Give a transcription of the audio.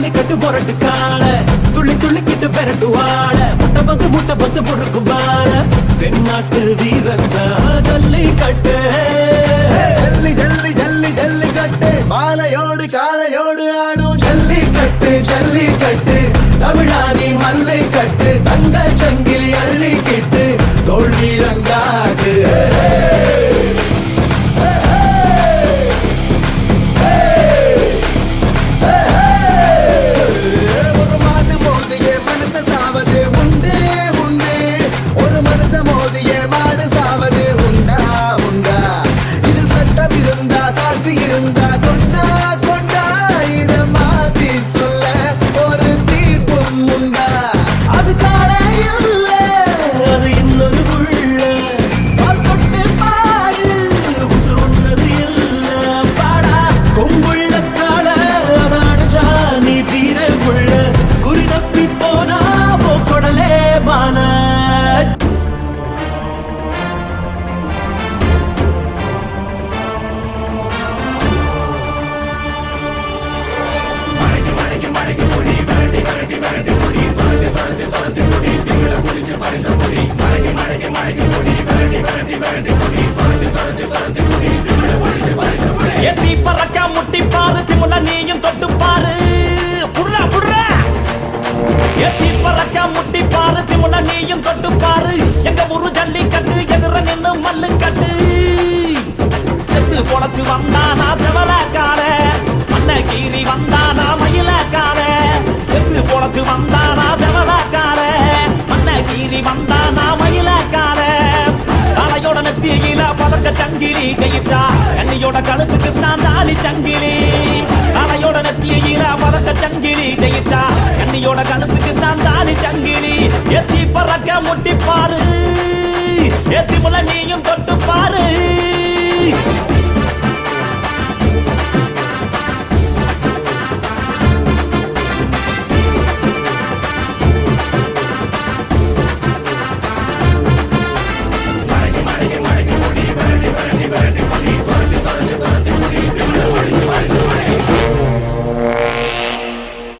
பண்ணி கட்டு முரட்டு கால. துள்ளி துள்ளிக்கிட்டு பெரட்டு வாழ. முட்டை வந்து முட்டை வந்து முறுக்கு வாழ. தென்னாட்டு வீரத்தா ஜல்லி கட்டு. ஜல்லி ஜல்லி ஜல்லி ஜல்லி கட்டு. மாலையோடு காலையோடு ஆடும் ஜல்லி கட்டு ஜல்லி கட்டு. எத்தி பறக்க முட்டி பாரு திமுல நீயும் தொட்டு பாரு. புடுறா புடுறா. எத்தி பறக்க முட்டி பாரு திமுல நீயும் தொட்டு பாரு. எங்க ஊரு ஜல்லிக்கட்டு எதிர நின்னு மல்லு கட்டு செத்து பொழைச்சு வந்தானா செவலக்கார மண்ண கீறி வந்தானா மயிலக்கார தலையோட பதக்க சங்கிலி கயிற்றா கண்ணியோட கழுத்துக்கு நான் தாலி சங்கிலி. அலையோட நத்தியிலா பதக்க சங்கிலி கயிற்றா கண்ணியோட கழுத்துக்கு நான் தாலி சங்கிலி. எத்தி பறக்க முட்டி பாரு எத்தி முல நீயும் தொட்டு பாரு